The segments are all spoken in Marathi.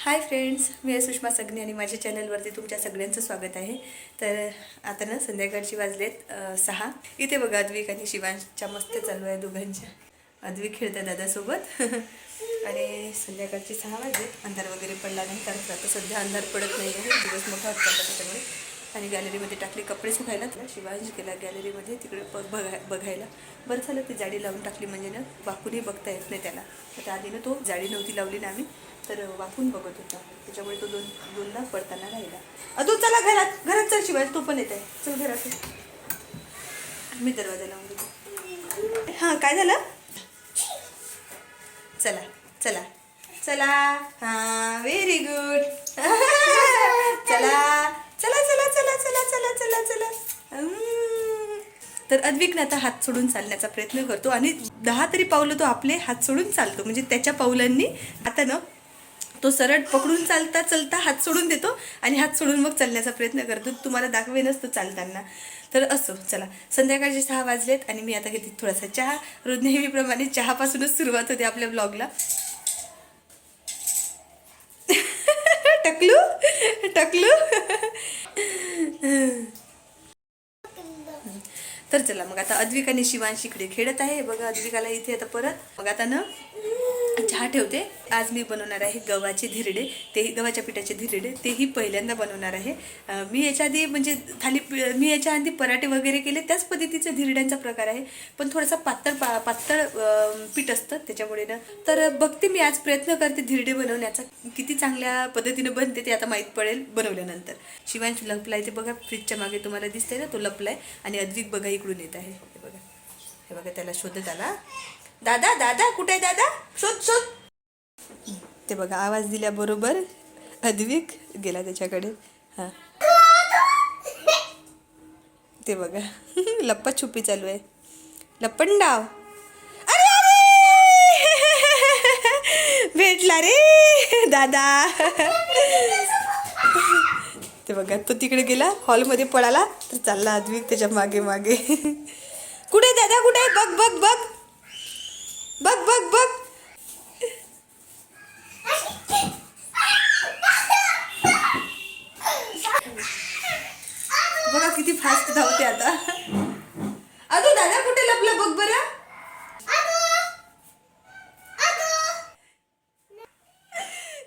हाय फ्रेंड्स मी आहे सुषमा सगने आणि माझ्या चॅनलवरती तुमच्या सगळ्यांचं स्वागत आहे. तर आता ना संध्याकाळची वाजलेत सहा. इथे बघा अद्विक आणि शिवांशच्या मस्त चालू आहे दोघांच्या. अद्विक खेळतात दादासोबत. आणि संध्याकाळची सहा वाजले अंधार वगैरे पडला नाही कारण आता सध्या अंधार पडत नाही आहे. दिवस मोठा होता त्याच्यामुळे. आणि गॅलरीमध्ये टाकले कपडे सुकायला. तर शिवांश गेला गॅलरीमध्ये तिकडे ब बघाय बघायला. बरं झालं ती जाडी लावून टाकली म्हणजे ना वाकूनही बघता येत नाही त्याला. तर आधी ना तो जाडी नव्हती लावली ना आम्ही. तर वाकून बघत होता. त्याच्यामुळे तो दोन दोनदा पडताना राहिला. अदू चला घरात घरात चल शिवाय तो पण येत आहे चल घरात मी दरवाजा लावून देतो. हां काय झालं? चला चला. चला. हां व्हेरी गुड चला. चला चला चला चला चला चला चला. तर अद्विकनं आता हात सोडून चालण्याचा प्रयत्न करतो आणि दहा तरी पावलं तो आपले हात सोडून चालतो. म्हणजे त्याच्या पावलांनी आता ना तो सरळ पकडून चालता चालता हात सोडून देतो आणि हात सोडून मग चालण्याचा प्रयत्न करतो. तुम्हाला दाखवेनच तो चालताना. तर असो चला. संध्याकाळचे सहा वाजलेत आणि मी आता घेते थोडासा चहा. रोज नेहमीप्रमाणे चहापासूनच सुरुवात होते आपल्या ब्लॉगला टकलू? टकलू? तर चला मग आता अद्विकाने शिवांशी इकडे खेळत आहे. बघा अद्विकाला इथे आता परत. मग आता ना चहा ठेवते. आज मी बनवणार आहे गव्हाचे धिरडे. तेही गव्हाच्या पिठाचे धिरडे. तेही पहिल्यांदा बनवणार आहे. मी याच्या आधी म्हणजे थाली मी याच्या आधी पराठे वगैरे केले. त्याच पद्धतीचं धिरड्यांचा प्रकार आहे. पण थोडासा पातळ पा पातळ पीठ असतं त्याच्यामुळे ना. तर बघते मी आज प्रयत्न करते धिरडे बनवण्याचा. किती चांगल्या पद्धतीनं बनते ते आता माहीत पडेल बनवल्यानंतर. शिवांश लपलाय ते बघा. फ्रीजच्या मागे तुम्हाला दिसतंय ना तो लपलाय आणि अद्विक बघा इकडून येत आहे. हे बघा. हे बघा त्याला शोधत आला. दादा दादा कुठे आहे दादा? शोध शोध. ते बघा आवाज दिल्याबरोबर अद्विक गेला त्याच्याकडे. हां. ते बघा लप्पा छुपी चालू आहे. लप्पन डाव अरे अरे! भेटला रे दादा. ते बघा तो तिकडे गेला हॉलमध्ये पळाला तर चालला अद्विक त्याच्यामागे मागे. कुठे दादा कुठे बघ बघ बघ बघ बघ बघा किती फास्ट धावते आता. अगं दादा कुठे लपला बघ बरं.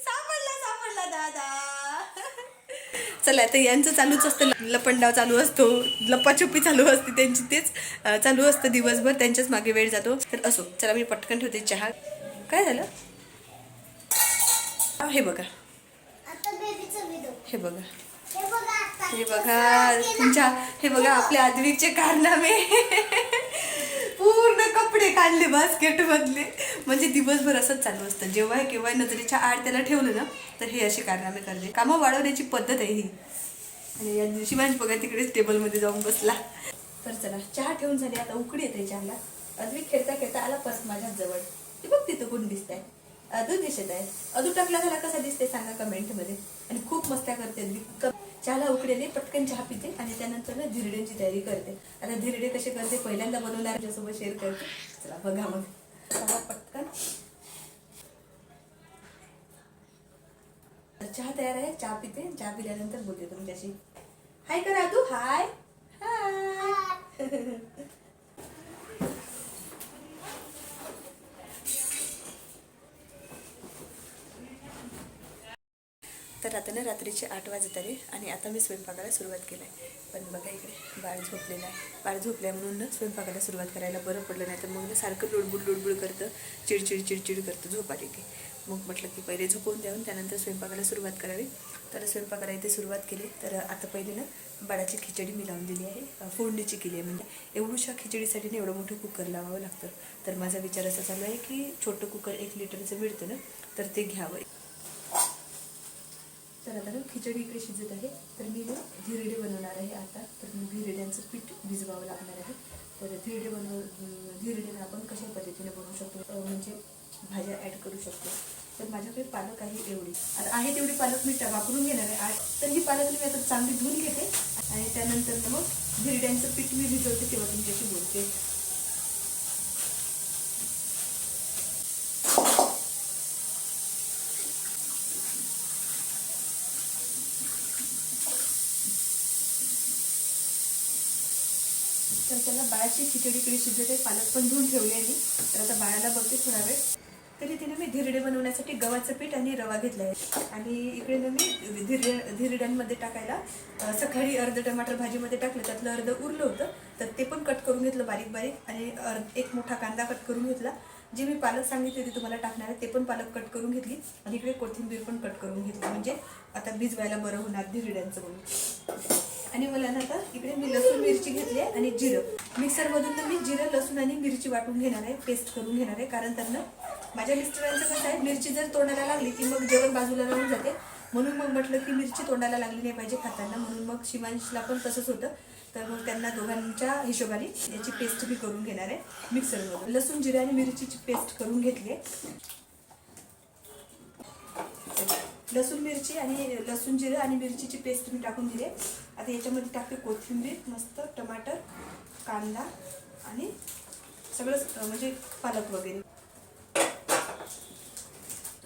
सापडला सापडला दादा. चला तर यांचं चालूच असतं. लपंडाव चालू असतो. लप्पाछुपी चालू असते त्यांची तेच चालू असतं दिवसभर. त्यांच्याच मागे वेळ जातो. तर असो चला मी पटकन ठेवते चहा. काय झालं? हे बघा. हे बघा. हे बघा तुमच्या हे बघा आपल्या आदवीचे कारनामे. पूर्ण कपडे काढले बास्केट मधले. म्हणजे दिवसभर असंच चालू असतं. जेव्हा केव्हा नजरेच्या आड त्याला ठेवलं ना तर हे असे कारनामे करले कामं वाढवण्याची पद्धत आहे ही. आणि या दिवशी माझी बघा तिकडेच टेबलमध्ये जाऊन बसला. तर चला चहा ठेवून झाली. आता उकडी येते चहाला. अदवी खेळता खेळता आला परत माझ्या जवळ. ती बघ तिथं कोण दिसत आहे अदू दिसत आहे. अदू टाकला झाला कसा दिसते सांगा कमेंटमध्ये. आणि खूप मस्त्या करते अदवी. चहाला उकडेले पटकन चहा पिते आणि त्यानंतर ना धिरड्यांची तयारी करते. आता धिरडे कसे करते? पहिल्यांदा बनवणार त्याच्यासोबत शेअर करते. चला बघा मग. चला पटकन. चहा तयार आहे चहा पिते चहा पिल्यानंतर बोलते तुमच्याशी. हाय करा तू. हाय हाय तर रात्रीचे आठ वाजत आले आणि आता मी स्वयंपाकाला सुरुवात केली आहे पण बघा इकडे बाळ झोपलेला आहे. बाळ झोपल्या म्हणून स्वयंपाकाला सुरुवात करायला बरं पडलं नाही तर मग ना सारखं लुडबुड लुडबुड करतं चिडचिड चिडचिड करतं झोपाली की. मग म्हटलं की पहिले झोपवून द्यावून त्यानंतर स्वयंपाकाला सुरुवात करावी. तर स्वयंपाकाला इथे सुरुवात केली. तर आता पहिले ना बाळाची खिचडी मी लावून दिली आहे. फोडणीची केली आहे. म्हणजे एवढूशा खिचडीसाठी ना एवढं मोठं कुकर लावावं लागतं. तर माझा विचार असा चालू आहे की छोटं कुकर एक लिटरचं मिळतं ना तर ते घ्यावं. तर आता ना खिचडी इकडे शिजत आहे. तर मी ना धिरडे बनवणार आहे आता. तर मी धिरड्यांचं पीठ भिजवावं लागणार आहे. तर धिरडे बनव अं, आपण कशा पद्धतीने बनवू शकतो? म्हणजे भाज्या ॲड करू शकतो. तर माझ्याकडे पालक आहे एवढी. आता आहे तेवढी पालक मी वापरून घेणार आहे. तर ही पालक मी आता चांगली धुवून घेते. आणि त्यानंतर मग धिरड्यांचं पीठ मी भिजवते तेव्हा तुमच्याशी बोलते तर त्याला बाळाची खिचडी इकडे शिजवते पालक पण धुवून ठेवले मी. तर आता बाळाला बघते थोडा वेळ. तरी तिने मी धिरडे बनवण्यासाठी गव्हाचं पीठ आणि रवा घेतला आहे आणि इकडे ना मी धिर धिरड्यांमध्ये टाकायला सकाळी अर्ध टमाटर भाजीमध्ये टाकलं त्यातलं अर्ध उरलं होतं. तर ते पण कट करून घेतलं बारीक बारीक आणि अर्ध एक मोठा कांदा कट करून घेतला. जे मी पालक सांगितले ते तुम्हाला टाकणार आहे ते पण पालक कट करून घेतली. आणि इकडे कोथिंबीर पण कट करून घेतली. म्हणजे आता भिजवायला बरं होणार धिरड्यांचं म्हणून. आणि मला ना आता इकडे मी लसूण मिरची घेतली आहे आणि जिरं. मिक्सरमधून तर मी जिरं लसूण आणि मिरची वाटून घेणार आहे पेस्ट करून घेणार आहे. कारण त्यांना माझ्या मिस्टरांचं कसं आहे मिरची जर तोंडाला लागली की मग जेवण बाजूला राहून जाते. म्हणून मग म्हटलं की मिरची तोंडाला लागली नाही पाहिजे खाताना. म्हणून मग शिवांशला पण तसंच होतं. तर मग त्यांना दोघांच्या हिशोबाने याची पेस्ट मी करून घेणार आहे मिक्सरवर लसूण जिरं आणि मिरचीची पेस्ट करून घेतली आहे. लसूण मिरची आणि लसूण जिरं आणि मिरचीची पेस्ट मी टाकून दिली आता याच्यामध्ये टाकते कोथिंबीर मस्त टमाटर कांदा आणि सगळं म्हणजे पालक वगैरे.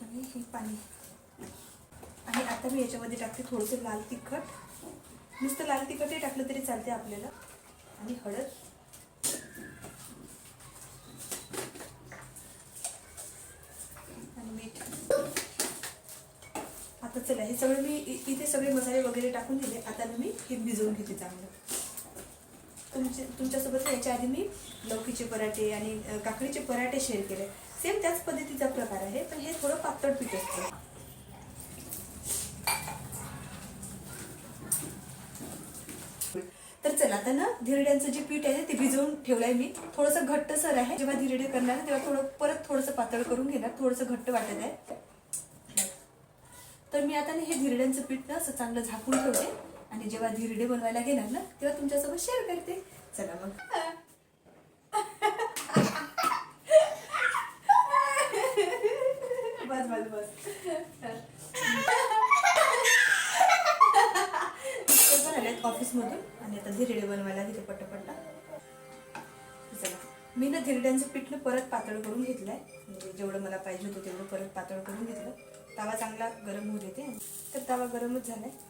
आणि हे पाणी. आणि आता मी याच्यामध्ये टाकते थोडंसं लाल तिखट. नुसतं लाल तिखटही टाकलं तरी चालते आपल्याला. आणि हळद. आणि मीठ. आता चला हे सगळं मी इ- इथे सगळे मसाले वगैरे टाकून दिले. आता मी हे भिजवून घेते चांगलं. तुमचे तुमच्यासोबत याच्या आधी मी लौकीचे पराठे आणि काकडीचे पराठे शेअर केले. सेम त्याच पद्धतीचा प्रकार आहे पण हे थोडं पातळ पीठ असतं तर चला आता ना धिरड्यांचं जे पीठ आहे ते भिजवून ठेवलंय मी. थोडंसं घट्टसर आहे. जेव्हा धिरडे करणार तेव्हा थोडं परत थोडंसं पातळ करून घेणार. थोडंसं घट्ट वाटत आहे. तर मी आता हे धिरड्यांचं पीठ ना असं चांगलं झाकून ठेवते. आणि जेव्हा धिरडे बनवायला घेणार ना तेव्हा तुमच्यासोबत शेअर करते. चला मग बस बस बस आल्यात ऑफिसमधून आणि आता धिरडे बनवायला घेते पट्टपट्टा. चला. मी ना धिरड्यांचं पिठलं परत पातळ करून घेतलं आहे म्हणजे जेवढं मला पाहिजे होतं तेवढं परत पातळ करून घेतलं. तवा चांगला गरम होऊ देते. तर तवा गरमच झाला आहे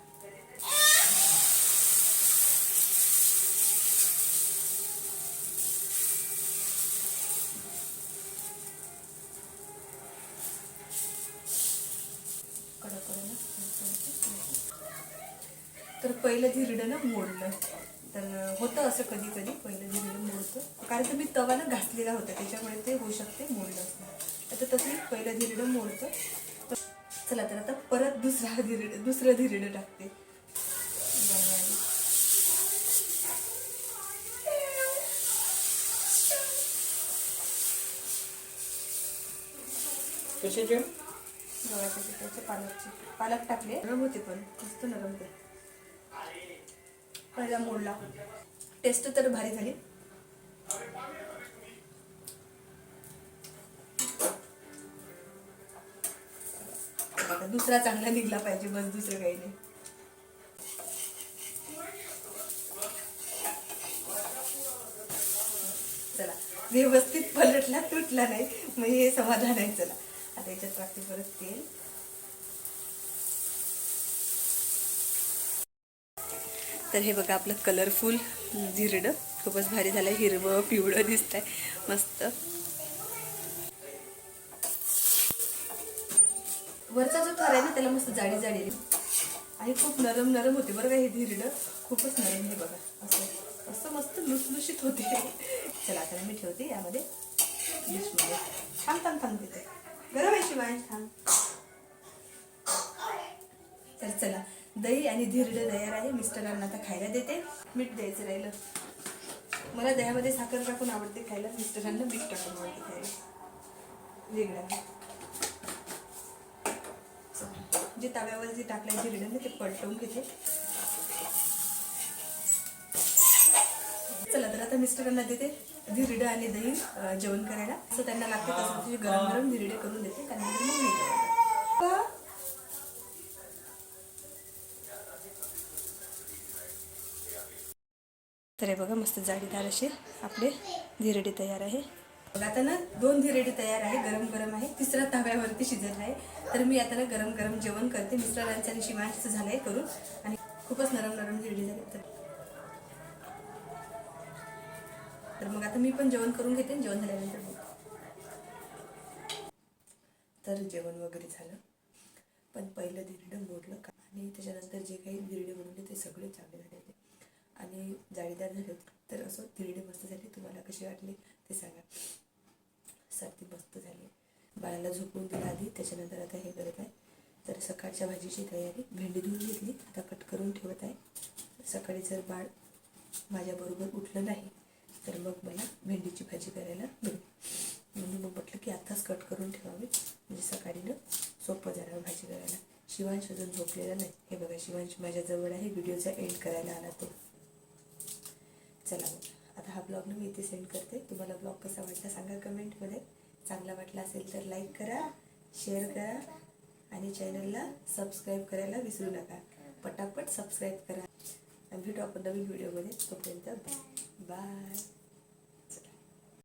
तर पहिलं धिरडं ना मोडलं. तर होतं असं कधी कधी पहिलं धिरडं मोडतं. कारण तर मी तवा ना घासलेला होता त्याच्यामुळे ते होऊ शकते मोडलं असणार आता तसं पहिलं धिरडं मोडतं. चला तर आता परत दुसरा धिरडं दुसरं धिरडं टाकते. गव्हाच्या पिठाचे पालकचे पालक टाकले. नरम होते पण मस्त नरम होते. पहिला मोडला. टेस्ट तर भारी झाली. आता दुसरा चांगला निघला पाहिजे बस दुसरं काही नाही. चला व्यवस्थित पलटला तुटला नाही मग हे समाधान आहे चला. आता याच्यात टाकते परत तेल तर हे बघा आपलं कलरफुल झिरडं खूपच भारी झालं हिरवं पिवळं दिसतंय. मस्त. वरचा जो थर आहे ना त्याला मस्त जाडी जाडी आणि खूप नरम नरम होते बरं का हे धिरडं खूपच नरम हे बघा. असं असं मस्त लुसलुशीत होते. चला आता मी ठेवते यामध्ये. डिशमध्ये थांब थांब थांब तिथे. गरम आहे शिवाय. थांब. तर चला. दही आणि धिरडं तयार आहे. मिस्टरांना आता खायला देते. मीठ द्यायचं राहिलं. मला दह्यामध्ये साखर टाकून आवडते खायला. मिस्टरांना मीठ टाकून आवडते खायला. वेगळं जे तव्यावर जे टाकलंय धिरडं ना ते पलटवून घेते. चला तर आता मिस्टरांना देते धिरडं आणि दही जेवण करायला. असं त्यांना लागते तसं गरम गरम धिरडे करून देते. त्यानंतर तर हे बघा मस्त जाडीदार असे आपले धिरडे तयार आहे. आता ना दोन धिरडे तयार आहे गरम गरम आहे. तिसरा तव्यावरती शिजत आहे. तर मी आता ना गरम गरम जेवण करते. मिस्टरांचं आणि शिवांचं झालं आहे करून. आणि खूपच नरम नरम धिरडे झाली तर तर मग आता मी पण जेवण करून घेते जेवण झाल्यानंतर बघ तर जेवण वगैरे झालं. पण पहिलं धिरडं मोडलं का? आणि त्याच्यानंतर जे काही धिरडे बनवले ते सगळे चांगले झाले. होते आणि जाळीदार झाले होते. तर असं धिरडे मस्त झाले. तुम्हाला कसे वाटले ते सांगा. सर्दी मस्त झाली. बाळाला झोपून दिला आधी त्याच्यानंतर आता हे करत आहे. तर सकाळच्या भाजीची तयारी. भेंडी धुवून घेतली. आता कट करून ठेवत आहे. सकाळी जर बाळ माझ्याबरोबर उठलं नाही तर मग मला भेंडीची भाजी करायला मिळेल. म्हणून मग म्हटलं की आत्ताच कट करून ठेवावी. म्हणजे सकाळी ना सोपं जाणार भाजी करायला. शिवांश अजून झोपलेला नाही. हे बघा शिवांश माझ्याजवळ आहे. व्हिडिओचा एंड करायला आला तो. चला आता हा ब्लॉग मी इथे सेंड करते. तुम्हाला ब्लॉग कसा वाटला सांगा कमेंटमध्ये. चांगला वाटला असेल तर लाईक करा शेअर करा आणि चॅनलला सबस्क्राईब करायला विसरू नका. पटापट सबस्क्राईब करा. आणि भेटू आपण नवीन व्हिडिओमध्ये तोपर्यंत बाय.